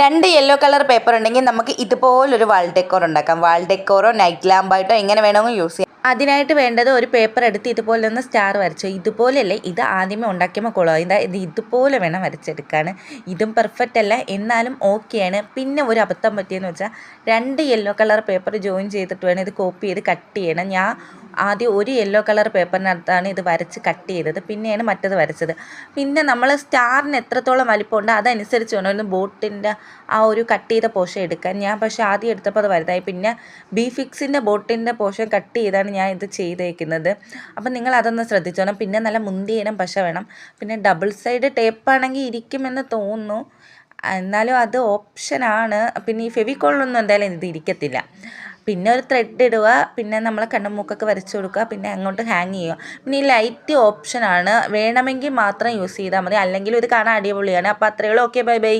രണ്ട് yellow colour paper ഉണ്ടെങ്കിൽ നമുക്ക് ഇതുപോലൊരു വാൾ ഡെക്കോർ ഉണ്ടാക്കാം. വാൾ ഡെക്കോറോ നൈറ്റ് ലാമ്പായിട്ടോ എങ്ങനെ വേണമെങ്കിൽ യൂസ് ചെയ്യാം. അതിനായിട്ട് വേണ്ടത് ഒരു പേപ്പർ എടുത്ത് ഇതുപോലെ ഒന്ന് സ്റ്റാർ വരച്ചു. ഇതുപോലെയല്ലേ ഇത് ആദ്യമേ ഉണ്ടാക്കിയപ്പോൾ കൊള്ളാം. ഇതാ ഇത് ഇതുപോലെ വേണം വരച്ചെടുക്കാൻ. ഇതും പെർഫെക്റ്റ് അല്ല. എന്നാലും ഓക്കെയാണ് പിന്നെ ഒരു അബദ്ധം പറ്റിയെന്ന് വെച്ചാൽ രണ്ട് യെല്ലോ കളർ പേപ്പർ ജോയിൻ ചെയ്തിട്ട് വേണം ഇത് കോപ്പി ചെയ്ത് കട്ട് ചെയ്യണം. ഞാൻ ആദ്യം ഒരു യെല്ലോ കളർ പേപ്പറിനകത്താണ് ഇത് വരച്ച് കട്ട് ചെയ്തത്. പിന്നെയാണ് മറ്റത് വരച്ചത്. പിന്നെ നമ്മൾ സ്റ്റാറിന് എത്രത്തോളം വലിപ്പമുണ്ട് അതനുസരിച്ച് വേണം ഒന്ന് ബോട്ടിന്റെ ആ ഒരു കട്ട് ചെയ്ത പോഷൻ എടുക്കാൻ. ഞാൻ പക്ഷേ ആദ്യം എടുത്തപ്പോൾ അത് വലുതായി. പിന്നെ ബി ഫിക്സിന്റെ ബോട്ടിന്റെ പോഷൻ കട്ട് ചെയ്താണ് ഞാൻ ഇത് ചെയ്തേക്കുന്നത്. അപ്പം നിങ്ങൾ അതൊന്ന് ശ്രദ്ധിച്ചോണം. പിന്നെ നല്ല മുന്തിയിനം പശ വേണം. പിന്നെ ഡബിൾ സൈഡ് ടേപ്പാണെങ്കിൽ ഇരിക്കുമെന്ന് തോന്നുന്നു. എന്നാലും അത് ഓപ്ഷനാണ്. പിന്നെ ഈ ഫെവിക്കോളിലൊന്നും എന്തായാലും ഇത് ഇരിക്കത്തില്ല. പിന്നെ ഒരു ത്രെഡ് ഇടുക പിന്നെ നമ്മൾ കണ്ണുമൂക്കൊക്കെ വരച്ചു കൊടുക്കുക പിന്നെ അങ്ങോട്ട് ഹാങ് ചെയ്യുക. പിന്നെ ഈ ലൈറ്റ് ഓപ്ഷനാണ് വേണമെങ്കിൽ മാത്രം യൂസ് ചെയ്താൽ മതി. അല്ലെങ്കിൽ ഇത് കാണാൻ അടിപൊളിയാണ്. അപ്പോൾ അത്രയേ ഉള്ളൂ. Okay bye bye